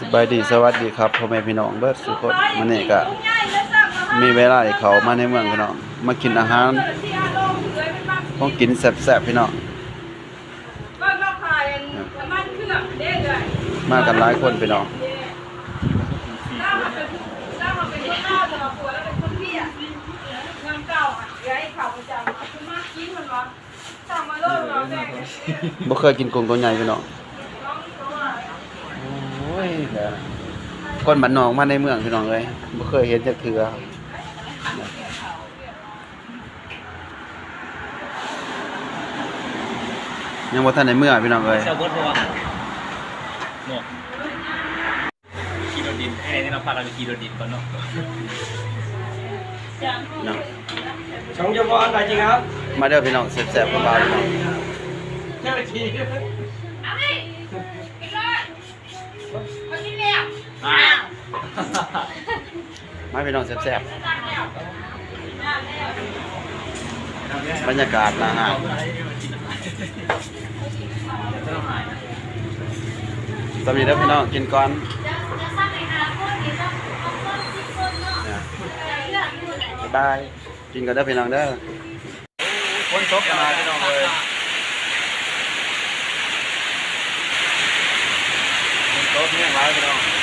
สบายดีสวัสดีครับพ่อแม่พี่น้องเบิร์ดสุกคนมื้อนี้ก็มีเวลาเขามาในเมืองพี่น้องมากินอาหารของกินแซ่บๆพี่น้องมากันหลายคนพี่น้องบ่เคยกินกุ้งตัวใหญ่พี่น้อง คนบ้านนอกมาในเมืองพี่น้องเอ้ยบ่เคยเห็นจักเทื่อยังบ่ทันได้เมื่อพี่น้องเอ้ยเซลเบิร์ดเพราะว่าเนาะขี่รถดินไอ้นี่เราพาเราไปขี่รถดินก่อนเนาะเนาะช่องเฉพาะอะไรจริงครับ มาเด้อพี่น้องแซ่บๆกับเราพี่น้องเจ้าที มาพี่น้องแซ่บๆบรรยากาศร้านอาหารสวัสดีเด้อพี่น้องกินก่อนบ๊ายบายกินกันเด้อพี่น้องเด้อคนตกมาพี่น้องเลยคนตกเนี่ยหลายพี่น้อง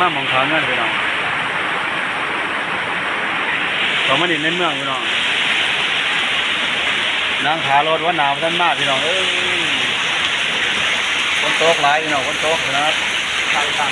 มามองทางเงินพี่น้องเขามาดินในเมืองพี่น้องนางขารถว่าหนาวท่านมากพี่น้องเอ้ยคนโต๊ะหลายพี่น้องคนโต๊ะนะครับทางทาง